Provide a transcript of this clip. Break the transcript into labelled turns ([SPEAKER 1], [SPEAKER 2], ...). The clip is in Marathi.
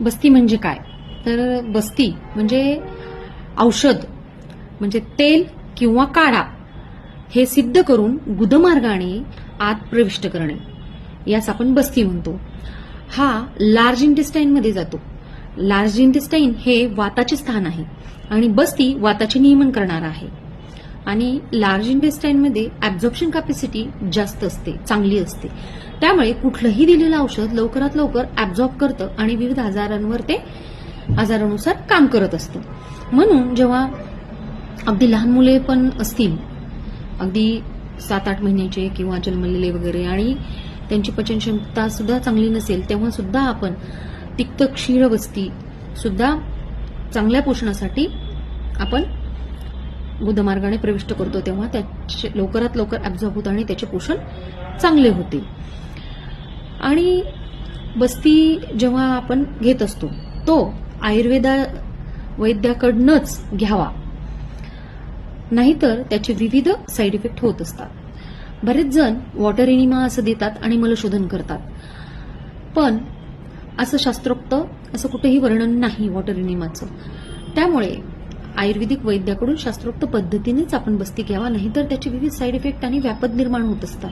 [SPEAKER 1] बस्ती म्हणजे काय? तर बस्ती म्हणजे औषध म्हणजे तेल किंवा काढा हे सिद्ध करून गुदमार्गाने आत प्रविष्ट करणे. यास आपण बस्ती म्हणतो. हा लार्ज इंटेस्टाईनमध्ये जातो. लार्ज इंटेस्टाईन हे वाताचे स्थान आहे आणि बस्ती वाताचे नियमन करणार आहे. आणि लार्ज इंटेस्टाईनमध्ये ऍब्झॉर्प्शन कॅपॅसिटी जास्त असते चांगली असते. त्यामुळे कुठलंही दिलेलं औषध लवकरात लवकर ऍब्झॉर्ब करतं आणि विविध आजारांवर ते आजारानुसार काम करत असतं. म्हणून जेव्हा अगदी लहान मुले पण असतील अगदी सात आठ महिन्याचे किंवा जन्मलेले वगैरे आणि त्यांची पचनक्षमता सुद्धा चांगली नसेल तेव्हा सुद्धा आपण तिक्त क्षीरवस्ती सुद्धा चांगल्या पोषणासाठी आपण बुद्धमार्गाने प्रविष्ट करतो तेव्हा त्याचे लवकरात लवकर ऍब्झॉर्ब होतं आणि त्याचे पोषण चांगले होते आणि बस्ती जेव्हा आपण घेत असतो तो आयुर्वेदा वैद्याकडनंच घ्यावा. नाहीतर त्याचे विविध साईड इफेक्ट होत असतात. बरेच जण वॉटर एनिमा असं देतात आणि मलशोधन करतात. पण असं शास्त्रोक्त असं कुठेही वर्णन नाही वॉटर एनिमाचं त्यामुळे आयुर्वेदिक वैद्याकडून शास्त्रोक्त पद्धतीनेच आपण बस्ती घ्यावा नाही तर त्याचे विविध साईड इफेक्ट आणि व्यापद निर्माण होत असतात.